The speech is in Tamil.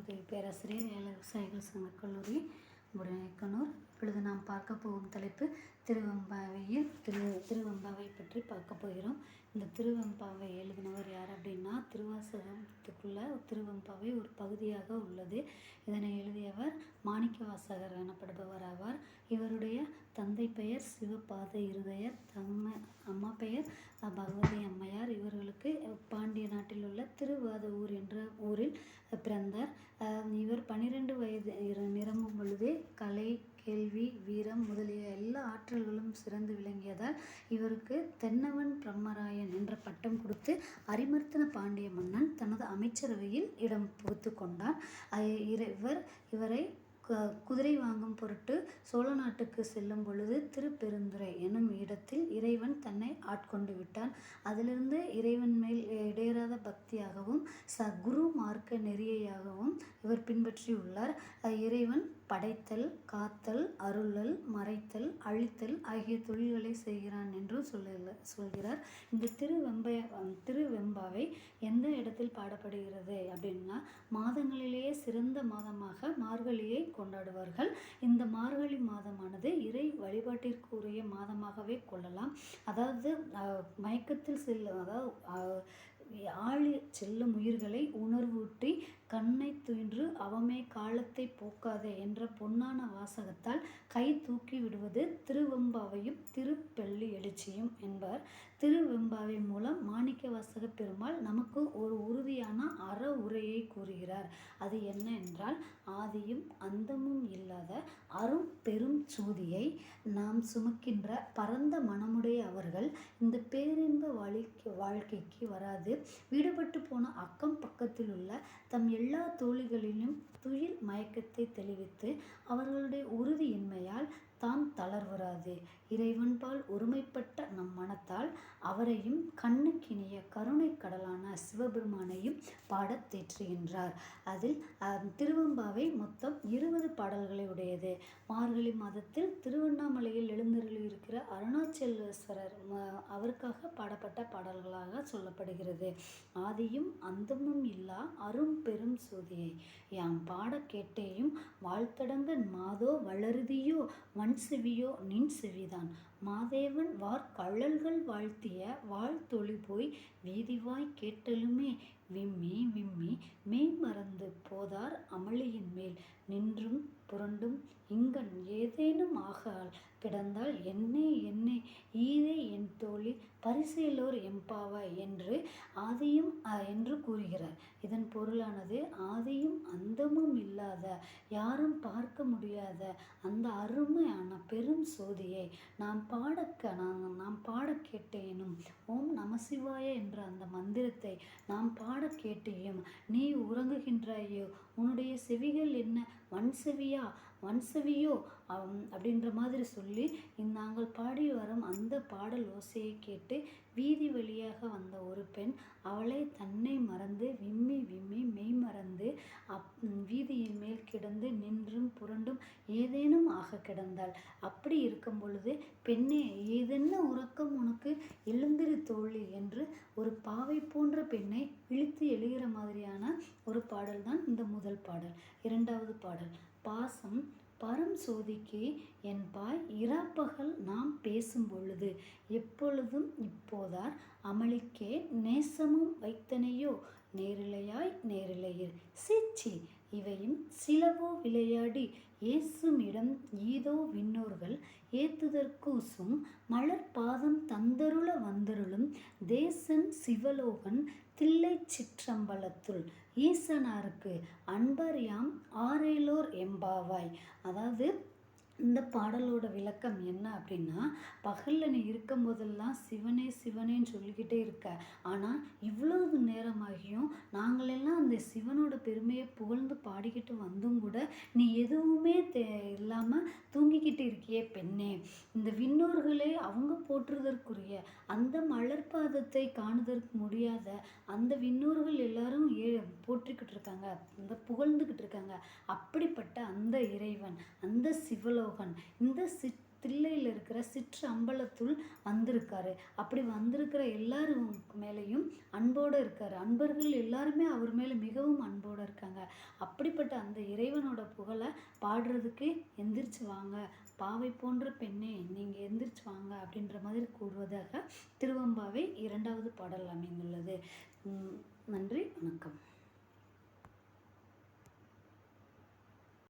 உதவி பேராசிரியர் ஏழை விவசாயிகள் சங்க கல்லூரி புறநேக்கனூர் இப்பொழுது நாம் பார்க்க போகும் தலைப்பு திருவெம்பாவையில் திரு திருவெம்பாவை பற்றி பார்க்க போகிறோம். இந்த திருவெம்பாவை எழுதினவர் யார் அப்படின்னா திருவாசகத்துக்குள்ள திருவெம்பாவை ஒரு பகுதியாக உள்ளது. இதனை எழுதியவர் மாணிக்கவாசகர் எனப்படுபவர் ஆவார். இவருடைய தந்தை பெயர் சிவபாத இருதயர் தம்ம அம்மா பெயர் பகவதி அம்மையார். இவர்களுக்கு பாண்டிய நாட்டில் உள்ள திருவாதூர் என்ற ஊரில் பிறந்தார். இவர் பன்னிரெண்டு வயது இர- நிரம்பும் பொழுதே கலை கேள்வி வீரம் முதலிய எல்லா ஆற்றல்களும் சிறந்து விளங்கியதால் இவருக்கு தென்னவன் பிரம்மராயன் என்ற பட்டம் கொடுத்து அரிமர்த்தன பாண்டிய மன்னன் தனது அமைச்சரவையில் இடம் புகுத்து கொண்டான் இர- இவர் இவரை குதிரை வாங்கும் பொருட்டு சோழ நாட்டுக்கு செல்லும் பொழுது திருப்பெருந்துறை என்னும் இடத்தில் இறைவன் தன்னை ஆட்கொண்டு விட்டான். அதிலிருந்து இறைவன் மேல் இடையறாத பக்தியாகவும் ச குரு மார்க்க நெறியையாகவும் இவர் பின்பற்றியுள்ளார். இறைவன் படைத்தல் காத்தல் அருளல் மறைத்தல் அழித்தல் ஆகிய தொழில்களை செய்கிறான் என்றும் சொல்ல சொல்கிறார். இந்த திருவெம்பை திருவெம்பாவை எந்த இடத்தில் பாடப்படுகிறது அப்படின்னா மாதங்களிலேயே சிறந்த மாதமாக மார்கழியை கொண்டாடுவார்கள். இந்த மார்கழி மாதமானது இறை வழிபாட்டிற்குரிய மாதமாகவே கொள்ளலாம். அதாவது அஹ், மயக்கத்தில் செல்லும் அதாவது அஹ், ஆழி செல்லும் உயிர்களை உணர்வூட்டி கண்ணை துயின்று அவமே காலத்தை போக்காதே என்ற பொன்னான வாசகத்தால் கை தூக்கி விடுவது திருவெம்பாவையும் திருப்பெள்ளி எழுச்சியும் என்பர். திருவெம்பாவை மூலம் மாணிக்க வாசக பெருமாள் நமக்கு ஒரு உறுதியான அற உரையை கூறுகிறார். அது என்ன என்றால் ஆதியும் அந்தமும் இல்லாத அரும் பெரும் சூதியை நாம் சுமக்கின்ற பரந்த மனமுடைய அவர்கள் இந்த பேரின்ப வாழ்க்கை வாழ்க்கைக்கு வராது. விடுபட்டு போன அக்கம் பக்கத்தில் உள்ள தம் எல்லா தோழிகளிலும் துயில் மயக்கத்தை தெளிவித்து அவர்களுடைய உறுதியின்மையால் தாம் தளர்வராது. இறைவன்பால் ஒரு என்றால் அவரையும் கண்ணுக்கினிய கருணை கடலான சிவபெருமானையும் பாடத் தேற்றுகின்றார். அதில் திருவம்பாவை திருவெம்பாவை மொத்தம் இருபது பாடல்களை உடையது. மார்கழி மாதத்தில் திருவண்ணாமலையில் எழுந்தருளியிருக்கிற அருணாச்சலேஸ்வரர் அவருக்காக பாடப்பட்ட பாடல்களாக சொல்லப்படுகிறது. ஆதியும் அந்தமும் இல்லா அரும் பெரும் சோதியை. யாம் பாட கேட்டேயும் வாழ்த்தடங்க மாதோ வளருதியோ வன் செவியோ நின் செவிதான். மாதேவன் வார் வாழ்த்திய வாழ்த்தொளி போய் வீதிவாய் கேட்டலுமே விம்மி விம்மி மெய் மறந்து போதார் அமளியின் மேல். நின்றும் புரண்டும் இங்கன் ஏதேனும் ஆகால் கிடந்தால் என்னே என்னே ஈதே என் தோழி பரிசேலோர் எம்பாவ என்று ஆதியும் கூறுகிறார். இதன் பொருளானது ஆதியும் அந்தமும் இல்லாத யாரும் பார்க்க முடியாத அந்த அருமையான பெரும் சோதியை நாம் பாடக்க நான் நாம் பாட கேட்டேனும். ஓம் நமசிவாய என்ற அந்த மந்திரத்தை நாம் பாட கேட்டேயும். நீ உறங்குகின்றாயோ? உன்னுடைய செவிகள் என்ன? வன்சவியா வன்சவியோ அம், அப்படின்ற மாதிரி சொல்லி நாங்கள் பாடி வரும் அந்த பாடல் ஓசையை கேட்டு வீதி வழியாக வந்த ஒரு பெண் அவளை தன்னை மறந்து விம்மி விம்மி மெய் மறந்து அப் வீதியின் மேல் கிடந்து நின்றும் புரண்டும் ஏதேனும் ஆக கிடந்தாள். அப்படி இருக்கும் பொழுது பெண்ணே ஏதென்ன உறக்கம் உனக்கு? எழுந்திரு தோழி என்று ஒரு பாவை போன்ற பெண்ணை இழுத்து எழுகிற மாதிரியான ஒரு பாடல் தான் இந்த முதல் பாடல். இரண்டாவது பாடல். பாசம் பரம் சோதிக்கு என் பாய் இராப்பகல் நாம் பேசும் பொழுது எப்பொழுதும் இப்போதார் அமளிக்கே நேசமும் வைத்தனையோ நேரிழையாய் நேரிலையில். சீச்சி இவையும் சிலவோ விளையாடி இயேசுமிடம் ஈதோ விண்ணோர்கள் ஏத்துதற்கூசும் மலர் பாதம் தந்தருள வந்தருளும் தேசன் சிவலோகன் தில்லை சிற்றம்பலத்துள். ஈசனாருக்கு அன்பர் யாம் ஆரேலோர் எம்பாவாய் அதாவது இந்த பாடலோட விளக்கம் என்ன அப்படின்னா பகலில் நீ இருக்கும் போதெல்லாம் சிவனே சிவனேன்னு சொல்லிக்கிட்டே இருக்க. ஆனால் இவ்வளவு நேரமாக நாங்களெல்லாம் அந்த சிவனோட பெருமையை புகழ்ந்து பாடிக்கிட்டு வந்தும் கூட நீ எதுவுமே தே இல்லாமல் தூங்கிக்கிட்டு இருக்கியே பெண்ணே. இந்த விண்ணோர்களே அவங்க போற்றுதற்குரிய அந்த மலர்பாதத்தை காணுதற்கு முடியாத அந்த விண்ணோர்கள் எல்லாரும் ஏ போற்றிக்கிட்டு இருக்காங்க அந்த புகழ்ந்துக்கிட்டு இருக்காங்க. அப்படிப்பட்ட அந்த இறைவன் அந்த சிவலோகன் இந்த சிற் தில்லையில் இருக்கிற சிற்று அம்பலத்துள் வந்திருக்காரு. அப்படி வந்திருக்கிற எல்லாரும் மேலேயும் அன்போடு இருக்காரு. அன்பர்கள் எல்லாருமே அவர் மேலே மிகவும் அன்போடு இருக்காங்க. அப்படிப்பட்ட அந்த இறைவனோட புகழை பாடுறதுக்கு எந்திரிச்சு வாங்க. பாவை போன்ற பெண்ணே நீங்கள் எந்திரிச்சு வாங்க அப்படின்ற மாதிரி கூறுவதாக திருவம்பாவை இரண்டாவது பாடல் அமைந்துள்ளது. நன்றி வணக்கம்.